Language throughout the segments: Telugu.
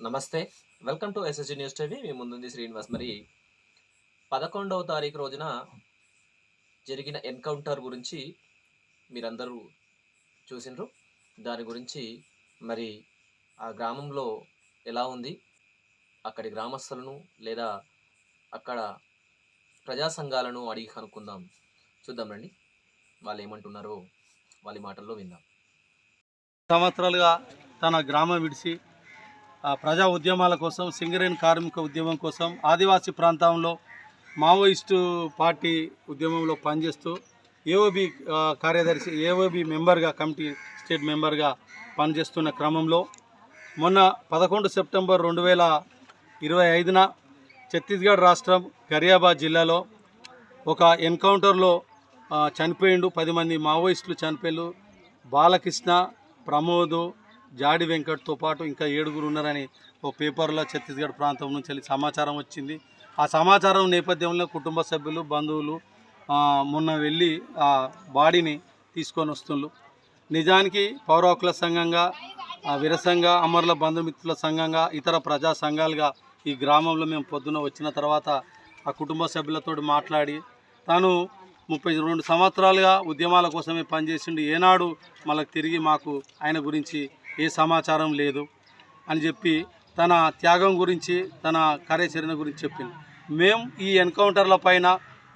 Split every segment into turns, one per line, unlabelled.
నమస్తే. Welcome to SSG news TV మీ ముందుంది శ్రీనివాస్. మరి పదకొండవ తారీఖు రోజున జరిగిన ఎన్కౌంటర్ గురించి మీరందరూ చూసినారు దాని గురించి మరి ఆ గ్రామంలో ఎలా ఉంది? అక్కడి గ్రామస్తులను లేదా అక్కడ ప్రజా సంఘాలను అడిగి కనుక్కుందాం. చూద్దాం రండి. వాళ్ళు ఏమంటున్నారో వాళ్ళ మాటల్లో విందాం.
సంవత్సరాలుగా తన గ్రామం విడిచి ప్రజా ఉద్యమాల కోసం సింగరేణి కార్మిక ఉద్యమం కోసం ఆదివాసీ ప్రాంతంలో మావోయిస్టు పార్టీ ఉద్యమంలో పనిచేస్తూ ఏఓబి కార్యదర్శి ఏఓబి మెంబర్గా కమిటీ స్టేట్ మెంబర్గా పనిచేస్తున్న క్రమంలో మొన్న పదకొండు సెప్టెంబర్ రెండు వేల ఇరవై ఐదున ఛత్తీస్గఢ్ రాష్ట్రం గరియాబాద్ జిల్లాలో ఒక ఎన్కౌంటర్లో చనిపోయిండు. పది మంది మావోయిస్టులు చనిపోయారు బాలకృష్ణ ప్రమోద్ జాడి వెంకట్తో పాటు ఇంకా ఏడుగురు ఉన్నారని ఓ పేపర్లో ఛత్తీస్గఢ్ ప్రాంతం నుంచి వెళ్ళి సమాచారం వచ్చింది. ఆ సమాచారం నేపథ్యంలో కుటుంబ సభ్యులు బంధువులు మొన్న వెళ్ళి ఆ బాడీని తీసుకొని వస్తున్నారు నిజానికి పౌర హక్కుల సంఘంగా ఆ, విరసంగా అమరుల బంధుమిత్రుల సంఘంగా ఇతర ప్రజా సంఘాలుగా ఈ గ్రామంలో మేము పొద్దున వచ్చిన తర్వాత ఆ కుటుంబ సభ్యులతో మాట్లాడి తాను ముప్పై రెండు సంవత్సరాలుగా ఉద్యమాల కోసమే పనిచేసిండు. ఏనాడు మళ్ళీ తిరిగి మాకు ఆయన గురించి ఏ సమాచారం లేదు అని చెప్పి తన త్యాగం గురించి తన కార్యాచరణ గురించి చెప్పింది. మేము ఈ ఎన్కౌంటర్ల పైన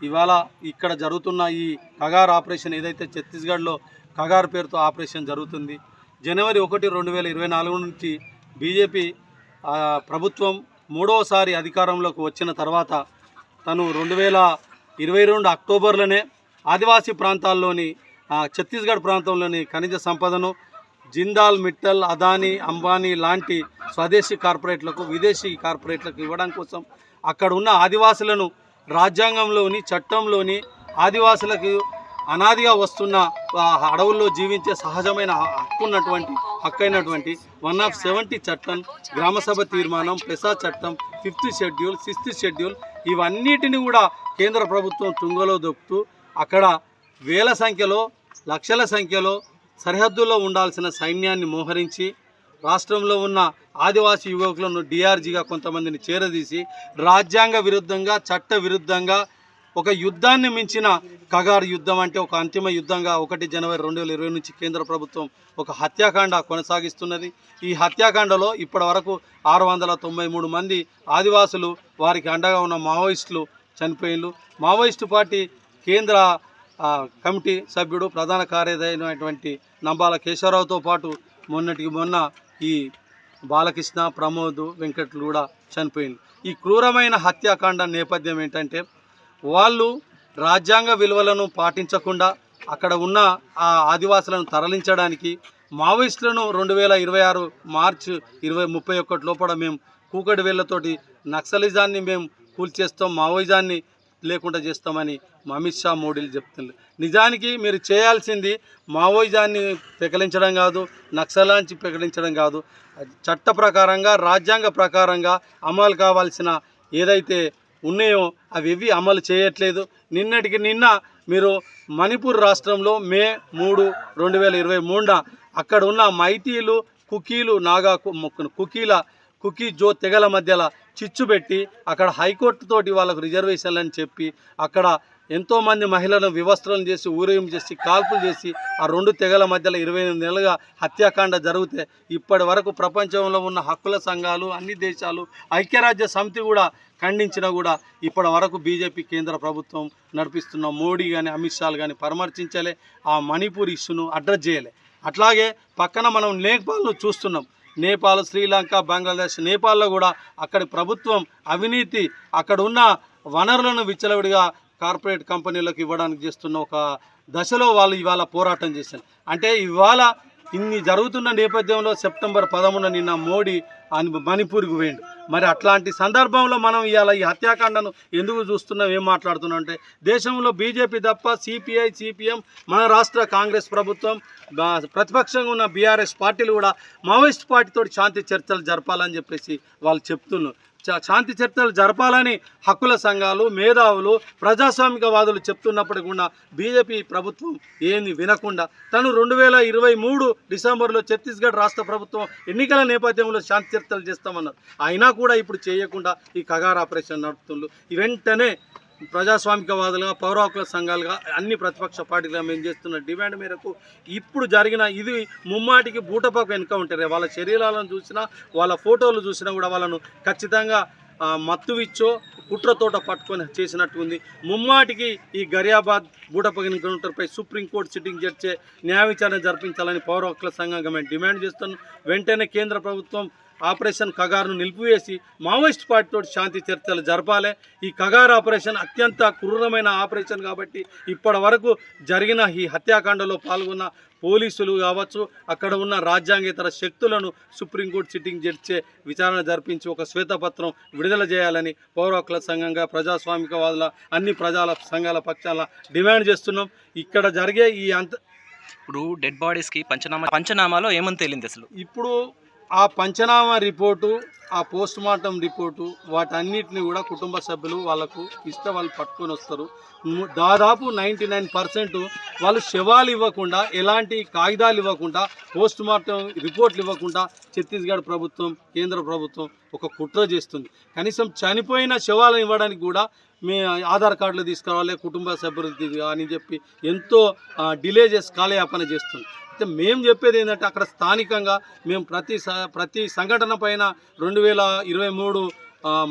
ఇవాళ ఇక్కడ జరుగుతున్న ఈ కగార్ ఆపరేషన్ ఏదైతే ఛత్తీస్గఢ్లో కగార్ పేరుతో ఆపరేషన్ జరుగుతుంది జనవరి ఒకటి రెండు వేల ఇరవై నాలుగు నుంచి బీజేపీ ప్రభుత్వం మూడవసారి అధికారంలోకి వచ్చిన తర్వాత తను రెండు వేల ఇరవై రెండు అక్టోబర్లోనే ఆదివాసీ ప్రాంతాల్లోని ఛత్తీస్గఢ్ ప్రాంతంలోని ఖనిజ సంపదను జిందాల్ మిట్టల్ అదానీ అంబానీ లాంటి స్వదేశీ కార్పొరేట్లకు విదేశీ కార్పొరేట్లకు ఇవ్వడం కోసం అక్కడ ఉన్న ఆదివాసులను రాజ్యాంగంలోని చట్టంలోని ఆదివాసులకు అనాదిగా వస్తున్న అడవుల్లో జీవించే సహజమైన హక్కు ఉన్నటువంటి హక్కు అయినటువంటి వన్ ఆఫ్ సెవెంటీ చట్టం గ్రామసభ తీర్మానం పెసా చట్టం ఫిఫ్త్ షెడ్యూల్ సిక్స్త్ షెడ్యూల్ ఇవన్నిటిని కూడా కేంద్ర ప్రభుత్వం తుంగలో దొక్కుతూ అక్కడ వేల సంఖ్యలో లక్షల సంఖ్యలో సరిహద్దుల్లో ఉండాల్సిన సైన్యాన్ని మోహరించి రాష్ట్రంలో ఉన్న ఆదివాసీ యువకులను డిఆర్జీగా కొంతమందిని చేరదీసి రాజ్యాంగ విరుద్ధంగా చట్ట విరుద్ధంగా ఒక యుద్ధాన్ని మించిన కగారు యుద్ధం అంటే ఒక అంతిమ యుద్ధంగా ఒకటి జనవరి రెండు వేల ఇరవై నుంచి కేంద్ర ప్రభుత్వం ఒక హత్యాకాండ కొనసాగిస్తున్నది. ఈ హత్యాకాండలో ఇప్పటి వరకు ఆరు వందల తొంభై మూడు మంది ఆదివాసులు వారికి అండగా ఉన్న మావోయిస్టులు చనిపోయిండ్రు. మావోయిస్టు పార్టీ కేంద్ర కమిటీ సభ్యుడు ప్రధాన కార్యదర్శి అయినటువంటి నంబాల కేశవరావుతో పాటు మొన్నటికి మొన్న ఈ బాలకృష్ణ ప్రమోద్ వెంకట్లు కూడా చనిపోయింది. ఈ క్రూరమైన హత్యాకాండ నేపథ్యం ఏంటంటే వాళ్ళు రాజ్యాంగ విలువలను పాటించకుండా అక్కడ ఉన్న ఆ ఆదివాసులను తరలించడానికి మావోయిస్టులను రెండు వేల ఇరవై ఆరు మార్చ్ ఇరవై ముప్పై ఒకటి లోపల మేము కూకటి వేళ్ళతోటి నక్సలిజాన్ని మేము కూల్చేస్తాం మావోయిజాన్ని లేకుండా చేస్తామని అమిత్ షా మోడీలు చెప్తున్నారు. నిజానికి మీరు చేయాల్సింది మావోయిజాన్ని ప్రకటించడం కాదు నక్సలాంచి ప్రకటించడం కాదు. చట్ట ప్రకారంగా రాజ్యాంగ ప్రకారంగా అమలు కావాల్సిన ఏదైతే ఉన్నాయో అవి ఇవి అమలు చేయట్లేదు. నిన్నటికి నిన్న మీరు మణిపూర్ రాష్ట్రంలో మే మూడు రెండు వేల ఇరవై మూడున అక్కడ ఉన్న మైతీలు కుకీలు నాగా కు- కుకీల కుకీ జో తెగల మధ్యలో చిచ్చు పెట్టి అక్కడ హైకోర్టు తోటి వాళ్ళకు రిజర్వేషన్లు అని చెప్పి అక్కడ ఎంతోమంది మహిళలను వివస్త్రం చేసి ఊరేగింపు చేసి కాల్పులు చేసి ఆ రెండు తెగల మధ్యలో ఇరవై ఎనిమిది నెలలుగా హత్యాకాండ జరిగితే ఇప్పటి వరకు ప్రపంచంలో ఉన్న హక్కుల సంఘాలు అన్ని దేశాలు ఐక్యరాజ్య సమితి కూడా ఖండించినా కూడా ఇప్పటి వరకు బీజేపీ కేంద్ర ప్రభుత్వం నడిపిస్తున్న మోడీ కానీ అమిత్ షాలు కానీ పరామర్శించలే ఆ మణిపూర్ ఇష్యూను అడ్రస్ చేయలే. అట్లాగే పక్కన మనం నేపాల్ను చూస్తున్నాం. నేపాల్ శ్రీలంక బంగ్లాదేశ్ నేపాల్లో కూడా అక్కడి ప్రభుత్వం అవినీతి అక్కడ ఉన్న వనరులను విచ్చలవిడిగా కార్పొరేట్ కంపెనీలకు ఇవ్వడానికి చేస్తున్న ఒక దశలో వాళ్ళు ఇవాళ పోరాటం చేశారు. అంటే ఇవాళ ఇన్ని జరుగుతున్న నేపథ్యంలో సెప్టెంబర్ పదమూడున నిన్న మోడీ మణిపూర్కి పోయిండు. మరి అట్లాంటి సందర్భంలో మనం ఇవాళ ఈ హత్యాకాండను ఎందుకు చూస్తున్నాం ఏం మాట్లాడుతున్నాం అంటే దేశంలో బీజేపీ తప్ప సిపిఐ సిపిఎం మన రాష్ట్ర కాంగ్రెస్ ప్రభుత్వం బా- ప్రతిపక్షంగా ఉన్న బీఆర్ఎస్ పార్టీలు కూడా మావోయిస్ట్ పార్టీతో శాంతి చర్చలు జరపాలని చెప్పేసి వాళ్ళు చెప్తున్నారు. శాంతి చర్చలు జరపాలని హక్కుల సంఘాలు మేధావులు ప్రజాస్వామికవాదులు చెప్తున్నప్పటికీ కూడా బీజేపీ ప్రభుత్వం ఏమి వినకుండా తను రెండు వేల ఇరవై మూడు డిసెంబర్లో ఛత్తీస్గఢ్ రాష్ట్ర ప్రభుత్వం ఎన్నికల నేపథ్యంలో శాంతి చర్చలు చేస్తామన్నారు. అయినా కూడా ఇప్పుడు చేయకుండా ఈ కగార్ ఆపరేషన్ నడుపుతుండ్రు. ఈ వెంటనే ప్రజాస్వామికవాదులుగా పౌర సంఘాలుగా అన్ని ప్రతిపక్ష పార్టీలుగా మేము చేస్తున్న డిమాండ్ మేరకు ఇప్పుడు జరిగిన ఇది ముమ్మాటికి బూటపాకు ఎన్కౌంటర్ వాళ్ళ శరీరాలను చూసినా వాళ్ళ ఫోటోలు చూసినా కూడా వాళ్ళను ఖచ్చితంగా మత్తువిచ్చో కుట్రతోట పట్టుకొని చేసినట్టు ఉంది. ముమ్మాటికి ఈ గరియాబాద్ బూటపగ ఎన్కౌంటర్పై సుప్రీంకోర్టు సిట్టింగ్ జడ్చే న్యాయ విచారణ జరిపించాలని పౌర హక్కుల సంఘంగా మేము డిమాండ్ చేస్తున్నాం. వెంటనే కేంద్ర ప్రభుత్వం ఆపరేషన్ కగార్ను నిలిపివేసి మావోయిస్ట్ పార్టీతో శాంతి చర్చలు జరపాలి. ఈ కగార్ ఆపరేషన్ అత్యంత క్రూరమైన ఆపరేషన్ కాబట్టి ఇప్పటి వరకు జరిగిన ఈ హత్యాకాండలో పాల్గొన్న పోలీసులు కావచ్చు అక్కడ ఉన్న రాజ్యాంగేతర శక్తులను సుప్రీంకోర్టు సిట్టింగ్ జడ్చే విచారణ జరిపించి ఒక శ్వేతపత్రం విడుదల చేయాలని పౌర హక్కుల సంఘంగా ప్రజాస్వామికవాదుల అన్ని ప్రజల సంఘాల పక్షాల డిమాండ్ చేస్తున్నాం. ఇక్కడ జరిగే ఈ అంత
ఇప్పుడు డెడ్ బాడీస్కి పంచనామా పంచనామాలో ఏమని తేలింది అసలు?
ఇప్పుడు ఆ పంచనామా రిపోర్టు ఆ పోస్ట్ మార్టం రిపోర్టు వాటన్నిటిని కూడా కుటుంబ సభ్యులు వాళ్ళకు ఇస్తే వాళ్ళు పట్టుకొని వస్తారు. దాదాపు నైంటీ నైన్ పర్సెంట్ వాళ్ళు శవాలు ఇవ్వకుండా ఎలాంటి కాగితాలు ఇవ్వకుండా పోస్ట్ మార్టం రిపోర్ట్లు ఇవ్వకుండా ఛత్తీస్గఢ్ ప్రభుత్వం కేంద్ర ప్రభుత్వం ఒక కుట్ర చేస్తుంది. కనీసం చనిపోయిన శవాలను ఇవ్వడానికి కూడా మీ ఆధార్ కార్డులు తీసుకురావాలి కుటుంబ సభ్యులు అని చెప్పి ఎంతో డిలే చేసి కాలయాపన చేస్తుంది. అయితే మేము చెప్పేది ఏంటంటే అక్కడ స్థానికంగా మేము ప్రతి స- ప్రతి సంఘటన పైన రెండు వేల ఇరవై మూడు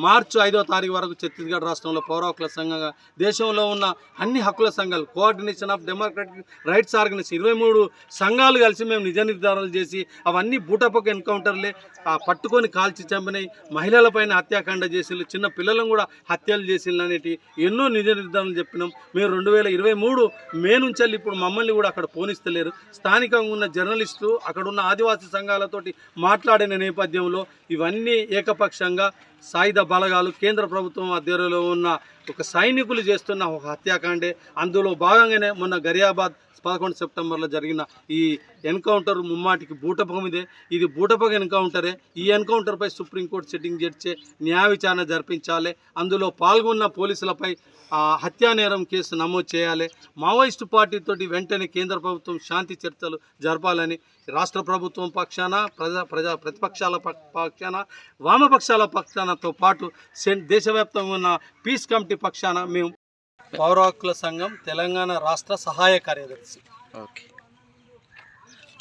మార్చి ఐదో తారీఖు వరకు ఛత్తీస్గఢ్ రాష్ట్రంలో పౌర హక్కుల సంఘంగా దేశంలో ఉన్న అన్ని హక్కుల సంఘాలు coordination of democratic rights organisation ఇరవై మూడు సంఘాలు కలిసి మేము నిజ నిర్ధారణలు చేసి అవన్నీ బూటపక్క ఎన్కౌంటర్లే ఆ, పట్టుకొని కాల్చి చంపినాయి మహిళలపైన హత్యాకాండ చేసి చిన్న పిల్లలను కూడా హత్యలు చేసిండ్రు అనేటి ఎన్నో నిజ నిర్ధారణలు చెప్పినాం. మేము రెండు వేల ఇరవై మూడు మే నుంచి ఇప్పుడు మమ్మల్ని కూడా అక్కడ పోనిస్తలేరు. స్థానికంగా ఉన్న జర్నలిస్టులు అక్కడ ఉన్న ఆదివాసీ సంఘాలతోటి మాట్లాడిన నేపథ్యంలో ఇవన్నీ ఏకపక్షంగా సాయుధ బలగాలు కేంద్ర ప్రభుత్వం ఆధ్వర్యంలో ఉన్న ఒక సైనికులు చేస్తున్న ఒక హత్యాకాండే. అందులో భాగంగానే మొన్న గరియాబాద్ పదకొండు సెప్టెంబర్లో జరిగిన ఈ ఎన్కౌంటర్ ముమ్మాటికి బూటపగం ఇదే. ఇది బూటపగ ఎన్కౌంటరే. ఈ ఎన్కౌంటర్పై సుప్రీంకోర్టు సిట్టింగ్ జడ్చే న్యాయ విచారణ జరిపించాలి. అందులో పాల్గొన్న పోలీసులపై ఆ, హత్యా నేరం కేసు నమోదు చేయాలి. మావోయిస్టు పార్టీతోటి వెంటనే కేంద్ర ప్రభుత్వం శాంతి చర్చలు జరపాలని రాష్ట్ర ప్రభుత్వం పక్షాన ప్రజా ప్రజా ప్రతిపక్షాల పక్షాన వామపక్షాల పక్షానతో పాటు దేశవ్యాప్తంగా ఉన్న పీస్ కమిటీ పక్షాన మేము పౌర హక్కుల సంఘం తెలంగాణ రాష్ట్ర సహాయ కార్యదర్శి.
ఓకే.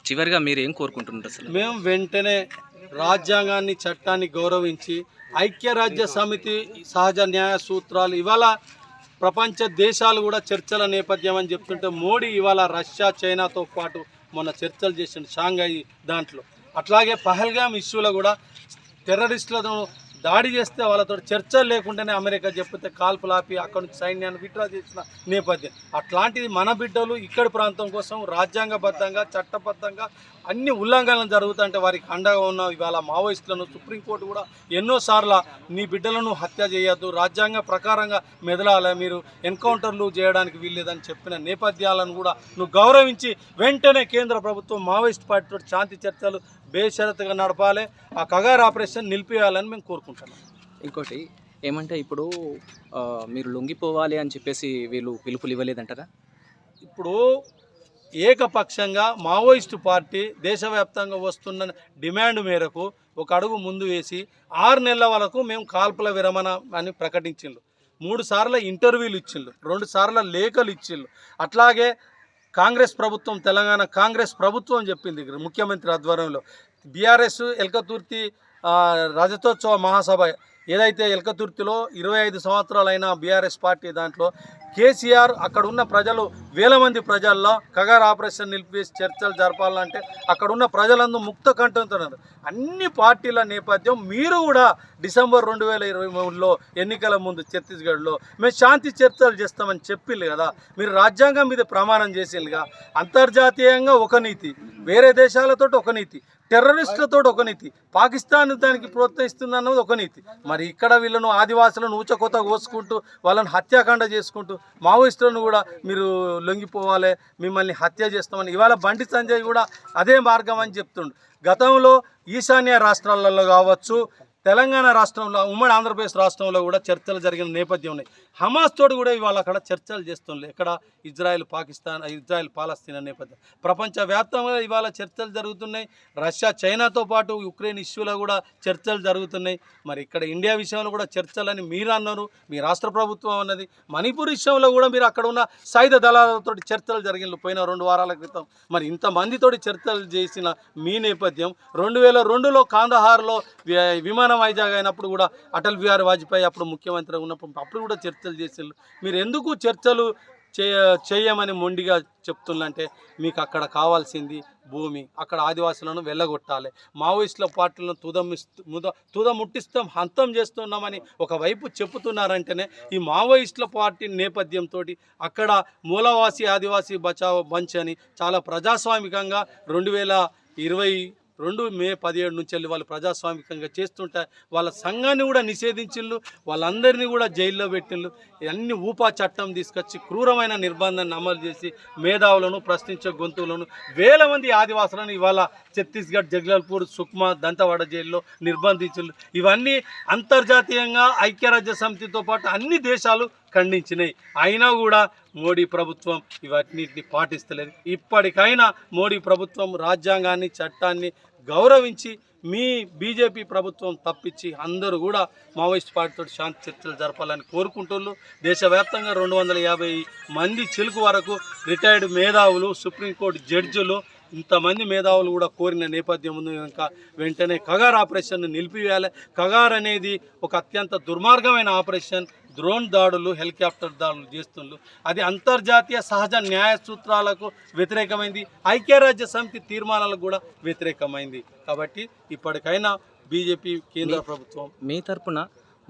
చివరిగా మీరు ఏం కోరుకుంటున్నారు అసలు?
మేము వెంటనే రాజ్యాంగాన్ని చట్టాన్ని గౌరవించి ఐక్యరాజ్య సమితి సహజ న్యాయ సూత్రాలు ఇవాళ ప్రపంచ దేశాలు కూడా చర్చల నేపథ్యం అని చెప్తుంటే మోడీ ఇవాళ రష్యా చైనాతో పాటు మొన్న చర్చలు చేసిండు షాంఘాయి దాంట్లో. అట్లాగే పహల్గామ్ ఇష్యూలో కూడా టెర్రరిస్టులను దాడి చేస్తే వాళ్ళతో చర్చలు లేకుండానే అమెరికా చెప్పితే కాల్పులు ఆపి అక్కడి నుంచి సైన్యాన్ని విత్డ్రా చేసిన నేపథ్యం. అట్లాంటిది మన బిడ్డలు ఇక్కడి ప్రాంతం కోసం రాజ్యాంగబద్ధంగా చట్టబద్ధంగా అన్ని ఉల్లంఘనలు జరుగుతుంటే వారికి అండగా ఉన్న ఇవాళ మావోయిస్టులను సుప్రీంకోర్టు కూడా ఎన్నోసార్లు నీ బిడ్డలను హత్య చేయొద్దు. రాజ్యాంగ ప్రకారంగా మెదలాలి. మీరు ఎన్కౌంటర్లు చేయడానికి వీల్లేదని చెప్పిన నేపథ్యాలను కూడా నువ్వు గౌరవించి వెంటనే కేంద్ర ప్రభుత్వం మావోయిస్ట్ పార్టీతో శాంతి చర్చలు బేషరతుగా నడపాలి. ఆ కగార్ ఆపరేషన్ నిలిపివేయాలని మేము కోరుకుంటున్నాం.
ఇంకోటి ఏమంటే ఇప్పుడు మీరు లొంగిపోవాలి అని చెప్పేసి వీళ్ళు పిలుపులు ఇవ్వలేదంటారా?
ఇప్పుడు ఏకపక్షంగా మావోయిస్టు పార్టీ దేశవ్యాప్తంగా వస్తున్న డిమాండ్ మేరకు ఒక అడుగు ముందు వేసి ఆరు నెలల వరకు మేము కాల్పుల విరమణ అని ప్రకటించిండ్రు. మూడు సార్ల ఇంటర్వ్యూలు ఇచ్చిండ్రు. రెండు సార్ల లేఖలు ఇచ్చిండ్రు. అట్లాగే కాంగ్రెస్ ప్రభుత్వం తెలంగాణ కాంగ్రెస్ ప్రభుత్వం చెప్పింది ముఖ్యమంత్రి ఆధ్వర్యంలో. బీఆర్ఎస్ ఎల్కతుర్తి రజతోత్సవ మహాసభ ఏదైతే ఎల్కతుర్తిలో ఇరవై ఐదు సంవత్సరాలైన బీఆర్ఎస్ పార్టీ దాంట్లో కేసీఆర్ అక్కడ ఉన్న ప్రజలు వేల మంది ప్రజల్లో కగార్ ఆపరేషన్ నిలిపివేసి చర్చలు జరపాలంటే అక్కడ ఉన్న ప్రజలందరూ ముక్త కంటున్నారు అన్ని పార్టీల నేపథ్యం మీరు కూడా డిసెంబర్ రెండు వేల ఇరవై మూడులో ఎన్నికల ముందు ఛత్తీస్గఢ్లో మేము శాంతి చర్చలు చేస్తామని చెప్పిల్లు కదా. మీరు రాజ్యాంగం మీద ప్రమాణం చేసిండ్రుగా అంతర్జాతీయంగా ఒక నీతి. వేరే దేశాలతో ఒక నీతి. టెర్రరిస్టులతో ఒక నీతి. పాకిస్తాన్ దానికి ప్రోత్సహిస్తుంది అన్నది ఒక నీతి. మరి ఇక్కడ వీళ్ళను ఆదివాసులను ఊచకొత కోసుకుంటూ వాళ్ళని హత్యాకాండ చేసుకుంటూ మావోయిస్టులను కూడా మీరు లొంగిపోవాలి మిమ్మల్ని హత్య చేస్తామని. ఇవాళ బండి సంజయ్ కూడా అదే మార్గం అని చెప్తుండు. గతంలో ఈశాన్య రాష్ట్రాలలో కావచ్చు తెలంగాణ రాష్ట్రంలో ఉమ్మడి ఆంధ్రప్రదేశ్ రాష్ట్రంలో కూడా చర్చలు జరిగిన నేపథ్యం ఉన్నాయి. హమాస్ తోడు కూడా ఇవాళ అక్కడ చర్చలు చేస్తుండే. ఎక్కడ? ఇజ్రాయెల్ పాకిస్తాన్ ఇజ్రాయెల్ పాలస్తీన్ నేపథ్యం ప్రపంచవ్యాప్తంగా ఇవాళ చర్చలు జరుగుతున్నాయి. రష్యా చైనాతో పాటు యుక్రెయిన్ ఇష్యూలో కూడా చర్చలు జరుగుతున్నాయి. మరి ఇక్కడ ఇండియా విషయంలో కూడా చర్చలని మీరు అన్నారు. మీ రాష్ట్ర ప్రభుత్వం అన్నది. మణిపూర్ విషయంలో కూడా మీరు అక్కడ ఉన్న సాయుధ దళాలతో చర్చలు జరిగిన పోయిన రెండు వారాల క్రితం. మరి ఇంతమందితోటి చర్చలు చేసిన మీ నేపథ్యం. రెండు వేల రెండులో కాందహార్లో విమానం వైజాగ్ అయినప్పుడు కూడా అటల్ బిహారీ వాజ్పేయి అప్పుడు ముఖ్యమంత్రి ఉన్నప్పుడు అప్పుడు కూడా చర్చలు చేసేళ్ళు మీరు ఎందుకు చర్చలు చేయ చేయమని మొండిగా చెప్తుందంటే మీకు అక్కడ కావాల్సింది భూమి. అక్కడ ఆదివాసులను వెళ్ళగొట్టాలి. మావోయిస్టుల పార్టీలను తుదమిస్తూ ముద తుద ముట్టిస్తాం హంతం చేస్తున్నామని ఒకవైపు చెప్తున్నారంటేనే ఈ మావోయిస్టుల పార్టీ నేపథ్యంతో అక్కడ మూలవాసి ఆదివాసీ బచావ్ బంచ్ అని చాలా ప్రజాస్వామికంగా రెండు వేల ఇరవై రెండు మే పదిహేడు నుంచి వెళ్ళి వాళ్ళు ప్రజాస్వామికంగా చేస్తుంటే వాళ్ళ సంఘాన్ని కూడా నిషేధించిండ్రు వాళ్ళందరినీ కూడా జైల్లో పెట్టిండ్రు అన్ని ఊపా చట్టం తీసుకొచ్చి క్రూరమైన నిర్బంధాన్ని అమలు చేసి మేధావులను ప్రశ్నించే గొంతువులను వేల మంది ఆదివాసులను ఇవాళ ఛత్తీస్గఢ్ జగదల్పూర్ సుక్మా దంతవాడ జైల్లో నిర్బంధించిండ్రు ఇవన్నీ అంతర్జాతీయంగా ఐక్యరాజ్య సమితితో పాటు అన్ని దేశాలు ఖండించినాయి అయినా కూడా మోడీ ప్రభుత్వం ఇవన్నిటిని పాటిస్తలేదు. ఇప్పటికైనా మోడీ ప్రభుత్వం రాజ్యాంగాన్ని చట్టాన్ని గౌరవించి మీ బీజేపీ ప్రభుత్వం తప్పించి అందరూ కూడా మావోయిస్ట్ పార్టీతో శాంతి చర్చలు జరపాలని కోరుకుంటున్నారు. దేశవ్యాప్తంగా రెండు వందల యాభై మంది చిలుకు వరకు రిటైర్డ్ మేధావులు సుప్రీంకోర్టు జడ్జిలు ఇంతమంది మేధావులు కూడా కోరిన నేపథ్యం ఉంది కనుక వెంటనే కగార్ ఆపరేషన్ను నిలిపివేయాలి. కగార్ అనేది ఒక అత్యంత దుర్మార్గమైన ఆపరేషన్. డ్రోన్ దాడులు హెలికాప్టర్ దాడులు చేస్తుండ్రు అది అంతర్జాతీయ సహజ న్యాయ సూత్రాలకు వ్యతిరేకమైంది. ఐక్యరాజ్య సమితి తీర్మానాలకు కూడా వ్యతిరేకమైంది. కాబట్టి ఇప్పటికైనా బీజేపీ కేంద్ర ప్రభుత్వం
మీ తరపున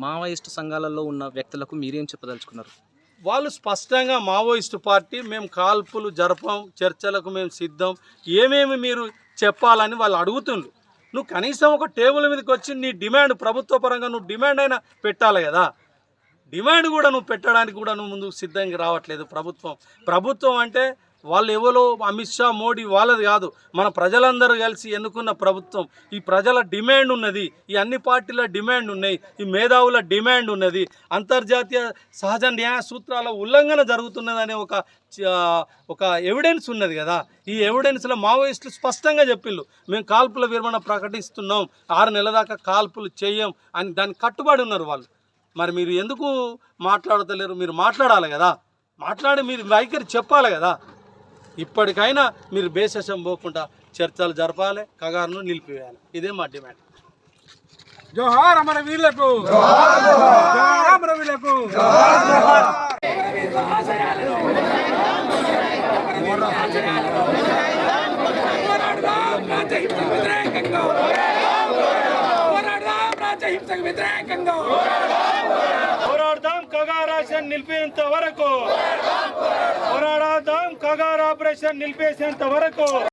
మావోయిస్టు సంఘాలలో ఉన్న వ్యక్తులకు మీరేం చెప్పదలుచుకున్నారు?
వాళ్ళు స్పష్టంగా మావోయిస్టు పార్టీ మేము కాల్పులు జరపం చర్చలకు మేము సిద్ధం ఏమేమి మీరు చెప్పాలని వాళ్ళు అడుగుతుండ్రు. నువ్వు కనీసం ఒక టేబుల్ మీదకి వచ్చి నీ డిమాండ్ ప్రభుత్వ పరంగా నువ్వు డిమాండ్ అయినా పెట్టాలి కదా. డిమాండ్ కూడా నువ్వు పెట్టడానికి కూడా నువ్వు ముందుకు సిద్ధంగా రావట్లేదు ప్రభుత్వం. ప్రభుత్వం అంటే వాళ్ళు ఎవరో అమిత్ షా మోడీ వాళ్ళది కాదు. మన ప్రజలందరూ కలిసి ఎన్నుకున్న ప్రభుత్వం. ఈ ప్రజల డిమాండ్ ఉన్నది. ఈ అన్ని పార్టీల డిమాండ్ ఉన్నాయి. ఈ మేధావుల డిమాండ్ ఉన్నది. అంతర్జాతీయ సహజ న్యాయ సూత్రాల ఉల్లంఘన జరుగుతున్నదనే ఒక చ- ఒక ఎవిడెన్స్ ఉన్నది కదా. ఈ ఎవిడెన్స్లో మావోయిస్టులు స్పష్టంగా చెప్పిళ్ళు. మేము కాల్పుల విరమణ ప్రకటిస్తున్నాం. ఆరు నెలల దాకా కాల్పులు చేయం అని దానికి కట్టుబడి ఉన్నారు వాళ్ళు. మరి మీరు ఎందుకు మాట్లాడతలేరు? మీరు మాట్లాడాలి కదా. మాట్లాడి మీరు వైఖరి చెప్పాలి కదా. ఇప్పటికైనా మీరు బేససం పోకుండా చర్చలు జరపాలి కగారును నిలిపివేయాలి. ఇదే మా డిమాండ్.
జోహార్ అమర వీరులకు. జోహార్ అమర వీరులకు.
పోరాడదాం కగార్ ఆపరేషన్ నిలిపేంత వరకు. పోరాడదాం కగార్ ఆపరేషన్ నిలిపేసేంత వరకు.